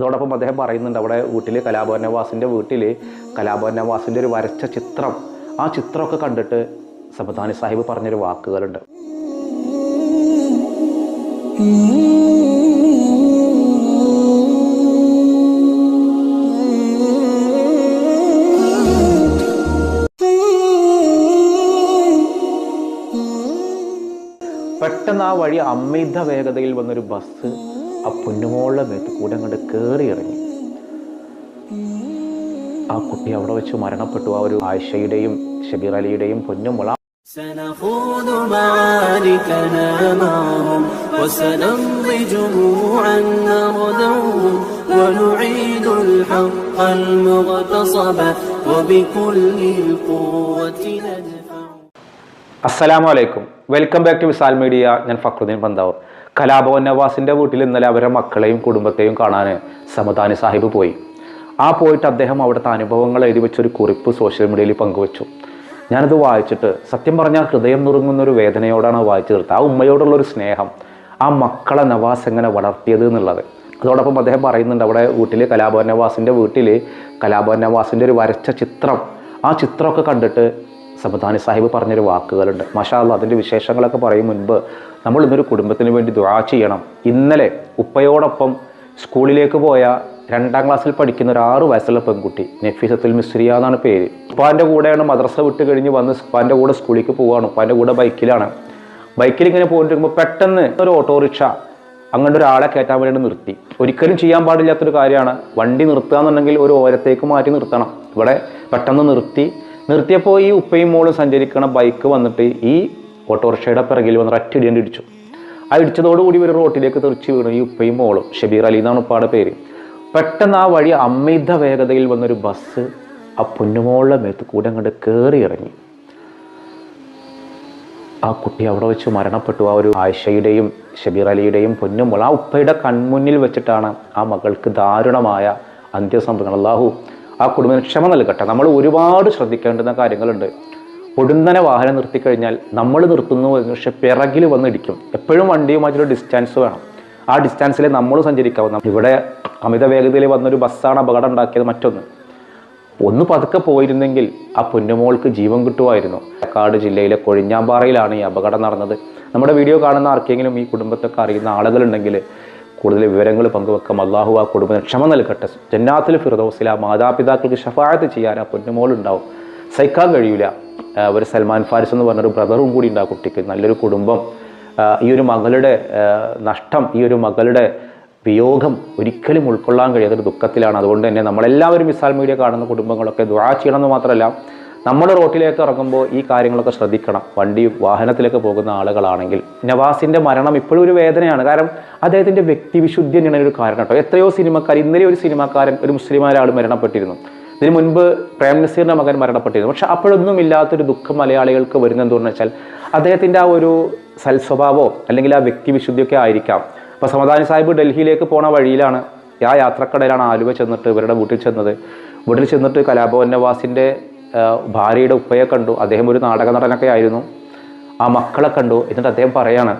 അതോടൊപ്പം അദ്ദേഹം പറയുന്നുണ്ട് അവിടെ വീട്ടിൽ കലാഭവൻ നവാസിന്റെ വീട്ടിൽ കലാഭവൻ നവാസിന്റെ ഒരു വരച്ച ചിത്രം. ആ ചിത്രമൊക്കെ കണ്ടിട്ട് സബദാനി സാഹിബ് പറഞ്ഞൊരു വാക്കുകളുണ്ട്. പെട്ടെന്ന് ആ വഴി അമിത വേഗതയിൽ വന്നൊരു ബസ് ആ പൊന്നുമോളുടെ മേത്ത് കൂടെ അങ്ങോട്ട് കയറി ഇറങ്ങി ആ കുട്ടി അവിടെ വെച്ച് മരണപ്പെട്ടു ആ ഒരു ആയിഷയുടെയും ഷബീർ അലിയുടെയും പൊന്നുമോൾ سنخوض معاركنا معهم وسنمضي جموعا نردوهم ونعيد الحق المغتصب وبكل القوة ندفع അസ്സലാമു അലൈക്കും welcome back to Visal media ഞാൻ ഫക്രുദ്ദീൻ പന്താവൂർ കലാഭവൻ നവാസിന്റെ വീട്ടിൽ ഇന്നലെ അവരുടെ മക്കളെയും കുടുംബത്തെയും കാണാൻ സമദാനി സാഹിബ് പോയി. ആ പോയിട്ട് അദ്ദേഹം അവിടുത്തെ അനുഭവങ്ങൾ എഴുതി വെച്ചൊരു കുറിപ്പ് സോഷ്യൽ മീഡിയയിൽ പങ്കുവച്ചു. ഞാനത് വായിച്ചിട്ട് സത്യം പറഞ്ഞാൽ ഹൃദയം നുറുങ്ങുന്ന ഒരു വേദനയോടാണ് വായിച്ചു തീർത്തത്. ആ ഉമ്മയോടുള്ളൊരു സ്നേഹം ആ മക്കളെ നവാസ് എങ്ങനെ വളർത്തിയത് എന്നുള്ളത്. അതോടൊപ്പം അദ്ദേഹം പറയുന്നുണ്ട് അവിടെ വീട്ടിൽ കലാഭവൻ നവാസിന്റെ വീട്ടിൽ കലാഭവൻ നവാസിന്റെ ഒരു വരച്ച ചിത്രം ആ ചിത്രമൊക്കെ കണ്ടിട്ട് സമദാനി സാഹിബ് പറഞ്ഞൊരു വാക്കുകളുണ്ട്. മഷാല്ല അതിന്റെ വിശേഷങ്ങളൊക്കെ പറയും മുൻപ്. നമ്മൾ ഇന്നൊരു കുടുംബത്തിന് വേണ്ടി ദുആ ചെയ്യണം. ഇന്നലെ ഉപ്പയോടൊപ്പം സ്കൂളിലേക്ക് പോയ രണ്ടാം ക്ലാസ്സിൽ പഠിക്കുന്ന ഒരു ആറ് വയസ്സുള്ള പെൺകുട്ടി നഫീസത്തുൽ മിസ്രിയ എന്നാണ് പേര്. ഉപ്പാന്റെ കൂടെയാണ് മദ്രസ വിട്ട് കഴിഞ്ഞ് വന്ന് ഉപ്പാന്റെ കൂടെ സ്കൂളിലേക്ക് പോവുകയാണ് ഉപ്പാന്റെ കൂടെ ബൈക്കിലാണ്. ബൈക്കിൽ ഇങ്ങനെ പോയിട്ടിരിക്കുമ്പോൾ പെട്ടെന്ന് ഒരു ഓട്ടോറിക്ഷ അങ്ങനെ ഒരാളെ കയറ്റാൻ വേണ്ടി നിർത്തി. ഒരിക്കലും ചെയ്യാൻ പാടില്ലാത്തൊരു കാര്യമാണ് വണ്ടി നിർത്തുക എന്നുണ്ടെങ്കിൽ ഒരു ഓരത്തേക്ക് മാറ്റി നിർത്തണം. ഇവിടെ പെട്ടെന്ന് നിർത്തി നിർത്തിയപ്പോൾ ഈ ഉപ്പയും മോളും സഞ്ചരിക്കണ ബൈക്ക് വന്നിട്ട് ഈ ഓട്ടോറിക്ഷയുടെ പിറകിൽ വന്ന് ഒറ്റയിടിയാണ്ട് ഇടിച്ചു. ആ ഇടിച്ചതോടുകൂടി ഒരു റോട്ടിലേക്ക് തെറിച്ച് വീണു ഈ ഉപ്പയും മോളും. ഷബീർ അലി എന്നാണ് ഉപ്പാടെ പേര്. പെട്ടെന്ന് ആ വഴി അമിത വേഗതയിൽ വന്നൊരു ബസ് ആ പൊന്നുമോളുടെ മേത്ത് കൂടെ അങ്ങോട്ട് കയറി ഇറങ്ങി. ആ കുട്ടി അവിടെ വെച്ച് മരണപ്പെട്ടു. ആ ഒരു ആയിഷയുടെയും ഷബീർ അലിയുടെയും പൊന്നുമ്പോൾ ആ ഉപ്പയുടെ കൺമുന്നിൽ വെച്ചിട്ടാണ് ആ മകൾക്ക് ദാരുണമായ അന്ത്യസംഭവങ്ങൾ. അള്ളാഹു ആ കുടുംബത്തിന് ക്ഷമ നൽകട്ടെ. നമ്മൾ ഒരുപാട് ശ്രദ്ധിക്കേണ്ടുന്ന കാര്യങ്ങളുണ്ട്. പൊടുന്നനെ വാഹനം നിർത്തിക്കഴിഞ്ഞാൽ നമ്മൾ നിർത്തുന്നു പക്ഷെ പിറകിൽ വന്നിടിക്കും. എപ്പോഴും വണ്ടിയുമായിട്ടൊരു ഡിസ്റ്റൻസ് വേണം. ആ ഡിസ്റ്റൻസിൽ നമ്മൾ സഞ്ചരിക്കാവുന്ന ഇവിടെ അമിത വേഗതയിൽ വന്നൊരു ബസ്സാണ് അപകടം ഉണ്ടാക്കിയത് മറ്റൊന്ന്. ഒന്ന് പതുക്കെ പോയിരുന്നെങ്കിൽ ആ പൊന്നുമോൾക്ക് ജീവൻ കിട്ടുമായിരുന്നു. പാലക്കാട് ജില്ലയിലെ കൊഴിഞ്ഞാമ്പാറയിലാണ് ഈ അപകടം നടന്നത്. നമ്മുടെ വീഡിയോ കാണുന്ന ആർക്കെങ്കിലും ഈ കുടുംബത്തൊക്കെ അറിയുന്ന ആളുകളുണ്ടെങ്കിൽ കൂടുതൽ വിവരങ്ങൾ പങ്കുവെക്കാം. അള്ളാഹു ആ കുടുംബത്തിന് ക്ഷമ നൽകട്ടെ. ജന്നാത്തിൽ ഫിറദോസിൽ ആ മാതാപിതാക്കൾക്ക് ഷഫായത്ത് ചെയ്യാൻ ആ പൊന്നുമോളുണ്ടാവും സഹിക്കാൻ കഴിയില്ല ഒരു സൽമാൻ ഫാരിസ് എന്ന് പറഞ്ഞൊരു ബ്രദറും കൂടി ഉണ്ട് ആ കുട്ടിക്ക്. നല്ലൊരു കുടുംബം. ഈ ഒരു മകളുടെ നഷ്ടം ഈ ഒരു മകളുടെ വിയോഗം ഒരിക്കലും ഉൾക്കൊള്ളാൻ കഴിയാത്തൊരു ദുഃഖത്തിലാണ്. അതുകൊണ്ട് തന്നെ നമ്മളെല്ലാവരും മിസാൽ മീഡിയ കാണുന്ന കുടുംബങ്ങളൊക്കെ ദുആ ചെയ്യണമെന്ന് മാത്രമല്ല നമ്മൾ റോട്ടിലേക്ക് ഇറങ്ങുമ്പോൾ ഈ കാര്യങ്ങളൊക്കെ ശ്രദ്ധിക്കണം. വണ്ടി വാഹനത്തിലേക്ക് പോകുന്ന ആളുകളാണെങ്കിൽ. നവാസിന്റെ മരണം ഇപ്പോഴും ഒരു വേദനയാണ്. കാരണം അദ്ദേഹത്തിന്റെ വ്യക്തിവിശുദ്ധി തന്നെയാണ് ഒരു കാരണം കേട്ടോ. എത്രയോ സിനിമക്കാർ ഇന്നലെ ഒരു സിനിമാക്കാരൻ ഒരു മുസ്ലിമായ ആൾ മരണപ്പെട്ടിരുന്നു. ഇതിനു മുൻപ് പ്രേം നസീറിന്റെ മകൻ മരണപ്പെട്ടിരുന്നു. പക്ഷെ അപ്പോഴൊന്നും ഇല്ലാത്തൊരു ദുഃഖം മലയാളികൾക്ക് വരുന്നത് എന്തുകൊണ്ടെന്ന് വെച്ചാൽ അദ്ദേഹത്തിന്റെ ആ ഒരു സൽസ്വഭാവമോ അല്ലെങ്കിൽ ആ വ്യക്തിവിശുദ്ധിയൊക്കെ ആയിരിക്കാം. അപ്പോൾ സമദാനി സാഹിബ് ഡൽഹിയിലേക്ക് പോണ വഴിയിലാണ് ആ യാത്രക്കടയിലാണ് ആലുവ ചെന്നിട്ട് ഇവരുടെ വീട്ടിൽ ചെന്നത്. വീട്ടിൽ ചെന്നിട്ട് കലാഭവൻ നവാസിന്റെ ഭാര്യയുടെ ഉപ്പയെ കണ്ടു. അദ്ദേഹം ഒരു നാടക നടനൊക്കെ ആയിരുന്നു. ആ മക്കളെ കണ്ടു. എന്നിട്ട് അദ്ദേഹം പറയാണ്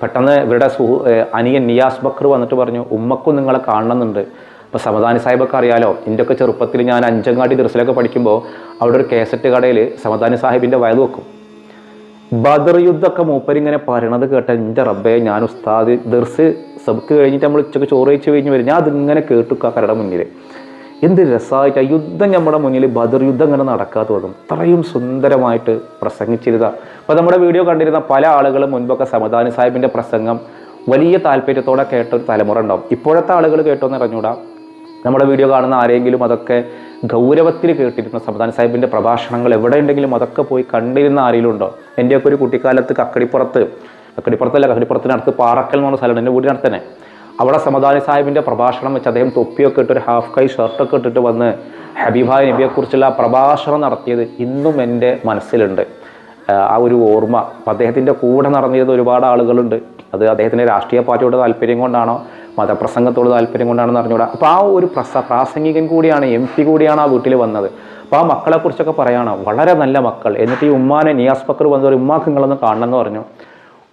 പെട്ടെന്ന് ഇവരുടെ സുഹു അനിയൻ നിയാസ് ബക്കർ വന്നിട്ട് പറഞ്ഞു ഉമ്മക്കും നിങ്ങളെ കാണണമെന്നുണ്ട്. അപ്പോൾ സമദാനി സാഹിബൊക്കെ അറിയാലോ എന്റെയൊക്കെ ചെറുപ്പത്തിൽ ഞാൻ അഞ്ചങ്ങാടി ദർസിലൊക്കെ പഠിക്കുമ്പോൾ അവിടെ ഒരു കേസറ്റ് കടയിൽ സമദാനി സാഹിബിന്റെ വയത് വെക്കും. ബദർ യുദ്ധമൊക്കെ മൂപ്പരിങ്ങനെ പറയണത് കേട്ട എന്റെ റബ്ബെ ഞാൻ ഉസ്താദ് ദർസ് സബ്ക്ക് കഴിഞ്ഞിട്ട് നമ്മൾ ഉച്ചയ്ക്ക് ചോറ് കഴിച്ച് കഴിഞ്ഞ് വരും. ഞാൻ അതിങ്ങനെ കേട്ടു കരയുടെ മുന്നിൽ എന്ത് രസമായിട്ട് ആ യുദ്ധം നമ്മുടെ മുന്നിൽ ബദർ യുദ്ധം ഇങ്ങനെ നടക്കാത്ത വന്നു അത്രയും സുന്ദരമായിട്ട് പ്രസംഗിച്ചിരുന്ന. അപ്പോൾ നമ്മുടെ വീഡിയോ കണ്ടിരുന്ന പല ആളുകളും മുൻപൊക്കെ സമദാനി സാഹിബിന്റെ പ്രസംഗം വലിയ താല്പര്യത്തോടെ കേട്ട ഒരു തലമുറ ഉണ്ടാവും. ഇപ്പോഴത്തെ ആളുകൾ കേട്ടോന്ന് അറിഞ്ഞൂടാ. നമ്മുടെ വീഡിയോ കാണുന്ന ആരെങ്കിലും അതൊക്കെ ഗൗരവത്തിൽ കേട്ടിരുന്ന സംവിധാന സാഹിബിന്റെ പ്രഭാഷണങ്ങൾ എവിടെ ഉണ്ടെങ്കിലും അതൊക്കെ പോയി കണ്ടിരുന്ന ആരെങ്കിലും ഉണ്ടോ? എന്റെയൊക്കെ ഒരു കുട്ടിക്കാലത്ത് കക്കടിപ്പുറത്ത് കക്കടിപ്പുറത്തല്ല കക്കടിപ്പുറത്തിനടുത്ത് പാറക്കൽ എന്ന് പറഞ്ഞ സ്ഥലമുണ്ട്. എന്റെ വീടിനടുത്ത് തന്നെ. അവിടെ സമദാനി സാഹിബിന്റെ പ്രഭാഷണം വെച്ച് അദ്ദേഹം തൊപ്പിയൊക്കെ ഇട്ട് ഒരു ഹാഫ് കൈ ഷർട്ടൊക്കെ ഇട്ടിട്ട് വന്ന് ഹബീബായ് നബിയെക്കുറിച്ചുള്ള പ്രഭാഷണം നടത്തിയത് ഇന്നും എന്റെ മനസ്സിലുണ്ട്. ആ ഒരു ഓർമ്മ. അപ്പം അദ്ദേഹത്തിന്റെ കൂടെ നടന്നിരുന്ന ഒരുപാട് ആളുകളുണ്ട്. അത് അദ്ദേഹത്തിന്റെ രാഷ്ട്രീയ പാർട്ടിയോട് താല്പര്യം കൊണ്ടാണോ മതപ്രസംഗത്തോട് താല്പര്യം കൊണ്ടാണെന്ന് അറിഞ്ഞുകൂടാ. അപ്പോൾ ആ ഒരു പ്രസ പ്രാസംഗികൻ കൂടിയാണ് എം പി കൂടിയാണ് ആ വീട്ടിൽ വന്നത്. അപ്പോൾ ആ മക്കളെക്കുറിച്ചൊക്കെ പറയാണ് വളരെ നല്ല മക്കൾ. എന്നിട്ട് ഈ ഉമ്മാനെ നിയാസ് ബക്കർ വന്നവർ ഉമ്മാക്ക് നിങ്ങളൊന്ന് കാണണം എന്ന് പറഞ്ഞു.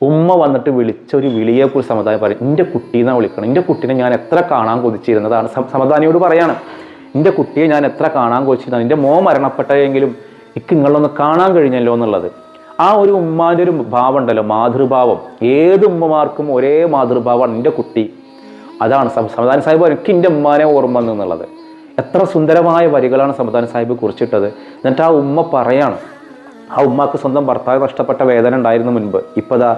ഉമ്മ വന്നിട്ട് വിളിച്ച ഒരു വിളിയെക്കുറിച്ച് സമാധാനം പറയും. എന്റെ കുട്ടീനെ വിളിക്കണം. എന്റെ കുട്ടീനെ ഞാൻ എത്ര കാണാൻ കൊതിച്ചിരുന്നതാണ്. സമദാനിയോട് പറയാണ്. എന്റെ കുട്ടിയെ ഞാൻ എത്ര കാണാൻ കൊതിച്ചിരുന്നതാണ്. എന്റെ മോ മരണപ്പെട്ടെങ്കിലും എനിക്ക് നിങ്ങളൊന്ന് കാണാൻ കഴിഞ്ഞല്ലോ എന്നുള്ളത്. ആ ഒരു ഉമ്മാന്റെ ഒരു ഭാവം ഉണ്ടല്ലോ മാതൃഭാവം. ഏത് ഉമ്മമാർക്കും ഒരേ മാതൃഭാവമാണ് എന്റെ കുട്ടി. അതാണ് സം- സമാധാന സാഹിബ് എനിക്ക് എന്റെ ഉമ്മാനെ ഓർമ്മ എന്നുള്ളത്. എത്ര സുന്ദരമായ വരികളാണ് സമാധാന സാഹിബ് കുറിച്ചിട്ടത്. എന്നിട്ട് ആ ഉമ്മ പറയാണ് ആ ഉമ്മാക്ക് സ്വന്തം ഭർത്താവ് നഷ്ടപ്പെട്ട വേദന ഉണ്ടായിരുന്നു മുൻപ്. ഇപ്പതാ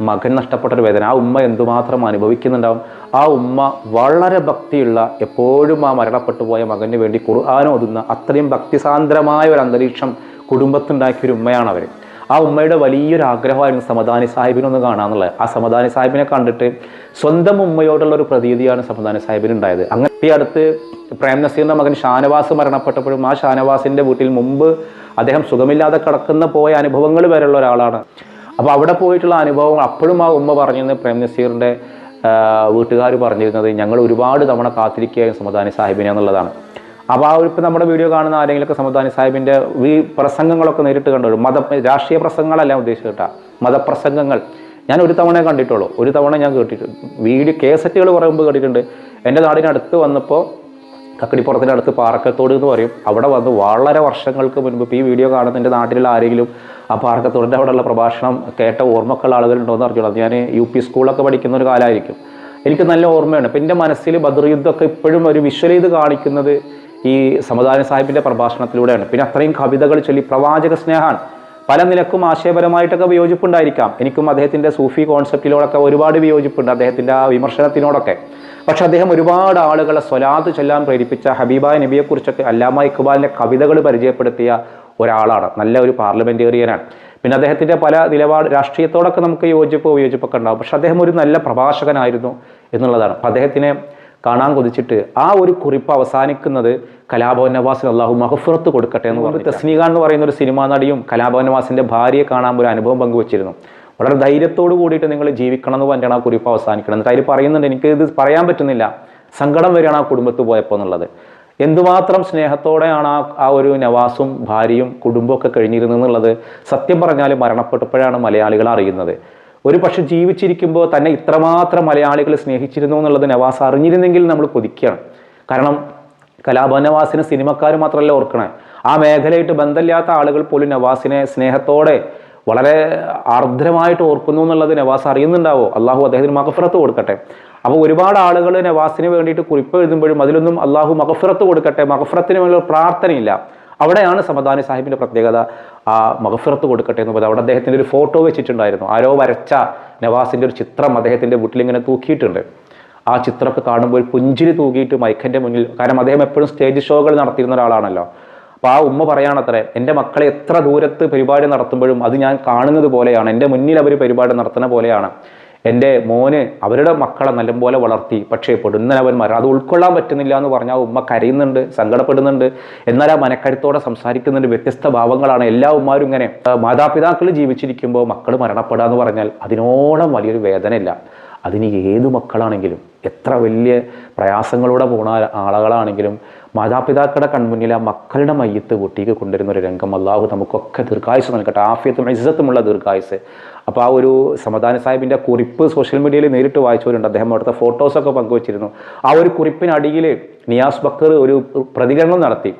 മകൻ നഷ്ടപ്പെട്ട ഒരു വേദന. ആ ഉമ്മ എന്തുമാത്രം അനുഭവിക്കുന്നുണ്ടാവും? ആ ഉമ്മ വളരെ ഭക്തിയുള്ള എപ്പോഴും ആ മരണപ്പെട്ടു പോയ മകന് വേണ്ടി ഖുർആൻ ഓതുന്ന അത്രയും ഭക്തിസാന്ദ്രമായ ഒരു അന്തരീക്ഷം കുടുംബത്തുണ്ടാക്കിയ ഒരു ഉമ്മയാണ് അവർ ആ ഉമ്മയുടെ വലിയൊരു ആഗ്രഹമായിരുന്നു സമദാനി സാഹിബിനെ ഒന്ന് കാണാന്നുള്ളത്. ആ സമദാനി സാഹിബിനെ കണ്ടിട്ട് സ്വന്തം ഉമ്മയോടുള്ള ഒരു പ്രതീതിയാണ് സമദാനി സാഹിബിന് ഉണ്ടായത് അങ്ങനെ ഈ അടുത്ത് പ്രേം നസീറിന്റെ മകൻ ഷാനവാസ് മരണപ്പെട്ടപ്പോഴും ആ ഷാനവാസിന്റെ വീട്ടിൽ മുമ്പ് അദ്ദേഹം സുഖമില്ലാതെ കിടക്കുന്ന പോയ അനുഭവങ്ങൾ വരെയുള്ള ഒരാളാണ്. അപ്പോൾ അവിടെ പോയിട്ടുള്ള അനുഭവം അപ്പോഴും ആ ഉമ്മ പറഞ്ഞിരുന്നത് പ്രേം നസീറിന്റെ വീട്ടുകാർ പറഞ്ഞിരുന്നത് ഞങ്ങൾ ഒരുപാട് തവണ കാത്തിരിക്കുകയായിരുന്നു സമദാനി സാഹിബിനെ എന്നുള്ളതാണ്. അപ്പോൾ ആ ഒരു ഇപ്പം നമ്മുടെ വീഡിയോ കാണുന്ന ആരെങ്കിലുമൊക്കെ സമദാനി സാഹിബിന്റെ ഈ പ്രസംഗങ്ങളൊക്കെ നേരിട്ട് കണ്ടു. മത രാഷ്ട്രീയ പ്രസംഗങ്ങളല്ല ഉദ്ദേശിച്ചത് കേട്ടോ. മതപ്രസംഗങ്ങൾ. ഞാൻ ഒരു തവണ കണ്ടിട്ടുള്ളൂ. ഒരു തവണ ഞാൻ കേട്ടിട്ടുണ്ട് വീഡിയോ കേസറ്റുകൾ കുറേ മുമ്പ് കേട്ടിട്ടുണ്ട് എന്റെ നാടിനടുത്ത് വന്നപ്പോൾ കക്കടിപ്പുറത്തിന്റെ അടുത്ത് പാറക്കത്തോട് എന്ന് പറയും. അവിടെ വന്ന് വളരെ വർഷങ്ങൾക്ക് മുൻപ് ഈ വീഡിയോ കാണുന്ന എന്റെ നാട്ടിലുള്ള ആരെങ്കിലും ആ പാറക്കത്തോടിന്റെ അവിടെയുള്ള പ്രഭാഷണം കേട്ട ഓർമ്മക്കുള്ള ആളുകളുണ്ടോ എന്ന് അറിഞ്ഞോളൂ ഞാൻ യു പി സ്കൂളൊക്കെ പഠിക്കുന്ന ഒരു കാലമായിരിക്കും. എനിക്ക് നല്ല ഓർമ്മയാണ്. ഇപ്പം എന്റെ മനസ്സിൽ ബദർ യുദ്ധമൊക്കെ ഇപ്പോഴും ഒരു വിഷ്വൽ ചെയ്ത് കാണിക്കുന്നത് ഈ സമുദായ സാഹിബിന്റെ പ്രഭാഷണത്തിലൂടെയാണ്. പിന്നെ അത്രയും കവിതകൾ ചൊല്ലി പ്രവാചക സ്നേഹമാണ് പല നിലക്കും ആശയപരമായിട്ടൊക്കെ വിയോജിപ്പുണ്ടായിരിക്കാം. എനിക്കും അദ്ദേഹത്തിന്റെ സൂഫി കോൺസെപ്റ്റിനോടൊക്കെ ഒരുപാട് വിയോജിപ്പുണ്ട് അദ്ദേഹത്തിന്റെ ആ വിമർശനത്തിനോടൊക്കെ. പക്ഷെ അദ്ദേഹം ഒരുപാട് ആളുകളെ സ്വലാത്ത് ചൊല്ലാൻ പ്രേരിപ്പിച്ച ഹബീബായ നബിയെക്കുറിച്ചൊക്കെ അല്ലാമ ഇക്ബാലിന്റെ കവിതകൾ പരിചയപ്പെടുത്തിയ ഒരാളാണ്. നല്ല ഒരു പാർലമെന്റേറിയനാണ് പിന്നെ അദ്ദേഹത്തിന്റെ പല നിലപാട് രാഷ്ട്രീയത്തോടൊക്കെ നമുക്ക് യോജിപ്പ് വിയോജിപ്പൊക്കെ ഉണ്ടാകും പക്ഷെ അദ്ദേഹം ഒരു നല്ല പ്രഭാഷകനായിരുന്നു എന്നുള്ളതാണ്. അപ്പം അദ്ദേഹത്തിനെ കാണാൻ കൊതിച്ചിട്ട് ആ ഒരു കുറിപ്പ് അവസാനിക്കുന്നത് കലാഭവൻ നവാസിന് അള്ളാഹു മഹഫുറത്ത് കൊടുക്കട്ടെ എന്ന് പറഞ്ഞു തസ്നീഖ എന്ന് പറയുന്ന ഒരു സിനിമാ നടിയും കലാഭവൻ നവാസിന്റെ ഭാര്യയെ കാണാൻ ഒരു അനുഭവം പങ്കുവച്ചിരുന്നു. വളരെ ധൈര്യത്തോട് കൂടിയിട്ട് നിങ്ങൾ ജീവിക്കണം എന്ന് പറഞ്ഞാണ് ആ കുറിപ്പ് അവസാനിക്കണം എന്നിട്ട് അതിൽ പറയുന്നുണ്ട് എനിക്ക് ഇത് പറയാൻ പറ്റുന്നില്ല. സങ്കടം വരികയാണ് ആ കുടുംബത്ത് പോയപ്പോൾ എന്നുള്ളത്. എന്തുമാത്രം സ്നേഹത്തോടെയാണ് ആ ആ ഒരു നവാസും ഭാര്യയും കുടുംബമൊക്കെ കഴിഞ്ഞിരുന്നത് എന്നുള്ളത് സത്യം പറഞ്ഞാൽ മരണപ്പെട്ടപ്പോഴാണ് മലയാളികൾ അറിയുന്നത്. ഒരു പക്ഷെ ജീവിച്ചിരിക്കുമ്പോൾ തന്നെ ഇത്രമാത്രം മലയാളികൾ സ്നേഹിച്ചിരുന്നു എന്നുള്ളത് നവാസ് അറിഞ്ഞിരുന്നെങ്കിൽ നമ്മൾ കൊതിക്കുകയാണ്. കാരണം കലാഭവൻ നവാസിനെ സിനിമക്കാർ മാത്രമല്ല ഓർക്കണേ. ആ മേഖലയായിട്ട് ബന്ധമില്ലാത്ത ആളുകൾ പോലും നവാസിനെ സ്നേഹത്തോടെ വളരെ ആർദ്രമായിട്ട് ഓർക്കുന്നു എന്നുള്ളത് നവാസ് അറിയുന്നുണ്ടാവോ? അള്ളാഹു അദ്ദേഹത്തിന് മകഫറത്ത് കൊടുക്കട്ടെ. അപ്പോൾ ഒരുപാട് ആളുകൾ നവാസിന് വേണ്ടിയിട്ട് കുറിപ്പ് എഴുതുമ്പോഴും അതിലൊന്നും അള്ളാഹു മകഫറത്ത് കൊടുക്കട്ടെ. മകഫറത്തിന് വേണ്ടി പ്രാർത്ഥനയില്ല. അവിടെയാണ് സമദാനി സാഹിബിന്റെ പ്രത്യേകത ആ മഹഫിറത്ത് കൊടുക്കട്ടെ എന്ന് പറയുന്നത് അവിടെ അദ്ദേഹത്തിന്റെ ഒരു ഫോട്ടോ വെച്ചിട്ടുണ്ടായിരുന്നു. ആരോ വരച്ച നവാസിന്റെ ഒരു ചിത്രം അദ്ദേഹത്തിന്റെ വീട്ടിൽ ഇങ്ങനെ തൂക്കിയിട്ടുണ്ട്. ആ ചിത്രമൊക്കെ കാണുമ്പോൾ ഒരു പുഞ്ചിരി തൂക്കിയിട്ട് മൈക്കന്റെ മുന്നിൽ കാരണം അദ്ദേഹം എപ്പോഴും സ്റ്റേജ് ഷോകൾ നടത്തിയിരുന്ന ഒരാളാണല്ലോ. അപ്പോൾ ആ ഉമ്മ പറയാണത്രേ എന്റെ മക്കളെ എത്ര ദൂരത്ത് പരിപാടി നടത്തുമ്പോഴും അത് ഞാൻ കാണുന്നത് പോലെയാണ്. എന്റെ മുന്നിൽ അവർ പരിപാടി നടത്തുന്ന പോലെയാണ്. എന്റെ മോന് അവരുടെ മക്കളെ നല്ലപോലെ വളർത്തി പക്ഷേ പെടുന്നവൻ മരം അത് ഉൾക്കൊള്ളാൻ പറ്റുന്നില്ല എന്ന് പറഞ്ഞാൽ ഉമ്മ കരയുന്നുണ്ട് സങ്കടപ്പെടുന്നുണ്ട്. എന്നാൽ ആ മനക്കരുത്തോടെ സംസാരിക്കുന്നുണ്ട് വ്യത്യസ്ത ഭാവങ്ങളാണ് എല്ലാ ഉമ്മാരും ഇങ്ങനെ മാതാപിതാക്കൾ ജീവിച്ചിരിക്കുമ്പോൾ മക്കൾ മരണപ്പെടുക എന്ന് പറഞ്ഞാൽ അതിനോളം വലിയൊരു വേദനയില്ല. അതിന് ഏത് മക്കളാണെങ്കിലും എത്ര വലിയ പ്രയാസങ്ങളിലൂടെ പോണ ആളുകളാണെങ്കിലും മാതാപിതാക്കളുടെ കൺമുന്നിൽ ആ മക്കളുടെ മയ്യത്ത് വീട്ടിലേക്ക് കൊണ്ടുവരുന്ന ഒരു രംഗം അള്ളാഹു നമുക്കൊക്കെ ദീർഘായുസ് നൽകട്ടെ ആഫിയത്തും ഇസ്സത്തുമുള്ള ദീർഘായുസ്. അപ്പോൾ ആ ഒരു സമദാന സാഹിബിന്റെ കുറിപ്പ് സോഷ്യൽ മീഡിയയിൽ നേരിട്ട് വായിച്ചവരുണ്ട്. അദ്ദേഹം അവിടുത്തെ ഫോട്ടോസൊക്കെ പങ്കുവച്ചിരുന്നു. ആ ഒരു കുറിപ്പിനടിയിൽ നിയാസ് ബക്കർ ഒരു പ്രതികരണം നടത്തി.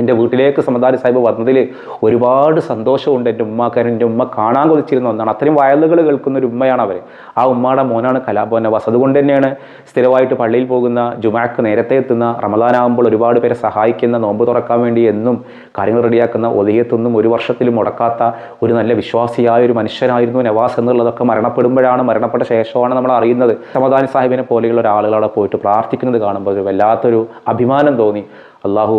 എന്റെ വീട്ടിലേക്ക് സമദാരി സാഹിബ് വന്നതിൽ ഒരുപാട് സന്തോഷമുണ്ട് എന്റെ ഉമ്മാക്കാരൻ എന്റെ ഉമ്മ കാണാൻ കൊതിച്ചിരുന്ന ഒന്നാണ്. അത്രയും വയലുകൾ കേൾക്കുന്ന ഒരു ഉമ്മയാണ് അവർ ആ ഉമ്മയുടെ മോനാണ് കലാഭവനവാസ് അതുകൊണ്ട് തന്നെയാണ് സ്ഥിരമായിട്ട് പള്ളിയിൽ പോകുന്ന ജുമാക്ക് നേരത്തെ എത്തുന്ന റമദാനാകുമ്പോൾ ഒരുപാട് പേരെ സഹായിക്കുന്ന നോമ്പ് തുറക്കാൻ വേണ്ടി എന്നും കാര്യങ്ങൾ റെഡിയാക്കുന്ന ഒലിയത്തൊന്നും ഒരു വർഷത്തിലും മുടക്കാത്ത ഒരു നല്ല വിശ്വാസിയായ ഒരു മനുഷ്യനായിരുന്നു നവാസ് എന്നുള്ളതൊക്കെ മരണപ്പെടുമ്പോഴാണ് മരണപ്പെട്ട ശേഷമാണ് നമ്മൾ അറിയുന്നത്. സമദാനി സാഹിബിനെ പോലെയുള്ള ഒരാളുകളവിടെ പോയിട്ട് പ്രാർത്ഥിക്കുന്നത് കാണുമ്പോൾ ഒരു വല്ലാത്തൊരു അഭിമാനം തോന്നി. അള്ളാഹു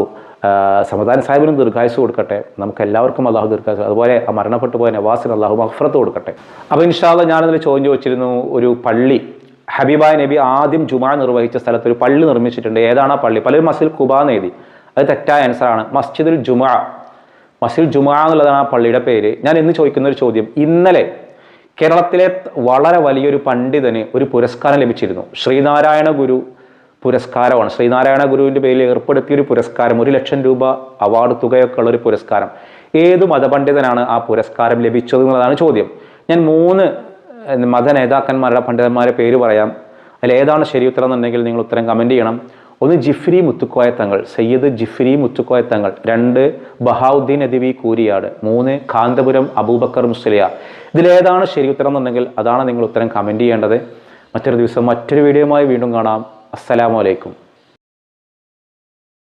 സമദാന സാഹിബിനും ദീർഘായുസ് കൊടുക്കട്ടെ. നമുക്ക് എല്ലാവർക്കും അള്ളാഹു ദീർഘായുസ് അതുപോലെ ആ മരണപ്പെട്ടു പോയ നവാസിന് അള്ളാഹു മഹഫറത്ത് കൊടുക്കട്ടെ. അപ്പോൾ ഇൻഷാല്ല ഞാനതിൽ ചോദ്യം ചോദിച്ചിരുന്നു ഒരു പള്ളി ഹബീബായ നബി ആദ്യം ജുമാ നിർവഹിച്ച സ്ഥലത്ത് ഒരു പള്ളി നിർമ്മിച്ചിട്ടുണ്ട്. ഏതാണ് ആ പള്ളി? പലരും മസ്ജിദ് കുബ എന്ന് എഴുതി. അത് തെറ്റായ ആൻസറാണ് മസ്ജിദുൽ ജുമാ. മസ്ജിദ് ജുമാ എന്നുള്ളതാണ് ആ പള്ളിയുടെ പേര്. ഞാൻ ഇന്ന് ചോദിക്കുന്ന ഒരു ചോദ്യം. ഇന്നലെ കേരളത്തിലെ വളരെ വലിയൊരു പണ്ഡിതന് ഒരു പുരസ്കാരം ലഭിച്ചിരുന്നു. ശ്രീനാരായണ ഗുരു പുരസ്കാരമാണ്. ശ്രീനാരായണ ഗുരുവിന്റെ പേരിൽ ഏർപ്പെടുത്തിയ ഒരു പുരസ്കാരം ഒരു ലക്ഷം രൂപ അവാർഡ് തുകയൊക്കെ ഉള്ള ഒരു പുരസ്കാരം. ഏത് മതപണ്ഡിതനാണ് ആ പുരസ്കാരം ലഭിച്ചത് എന്നുള്ളതാണ് ചോദ്യം. ഞാൻ മൂന്ന് മത നേതാക്കന്മാരുടെ പണ്ഡിതന്മാരെ പേര് പറയാം. അതിൽ ഏതാണ് ശരി ഉത്തരം എന്നുണ്ടെങ്കിൽ നിങ്ങൾ ഉത്തരം കമന്റ് ചെയ്യണം. ഒന്ന് ജിഫ്രി മുത്തുക്കോയ തങ്ങൾ. സയ്യിദ് ജിഫ്രി മുത്തുക്കോയ തങ്ങൾ. രണ്ട് ബഹാവുദ്ദീൻ അദിവി കൂരിയാട്. മൂന്ന് കാന്തപുരം അബൂബക്കർ മുസ്ലിയ. ഇതിലേതാണ് ശരി ഉത്തരം എന്നുണ്ടെങ്കിൽ അതാണ് നിങ്ങൾ ഉത്തരം കമന്റ് ചെയ്യേണ്ടത്. മറ്റൊരു ദിവസം മറ്റൊരു വീഡിയോയുമായി വീണ്ടും കാണാം. അസ്സലാമു അലൈക്കും.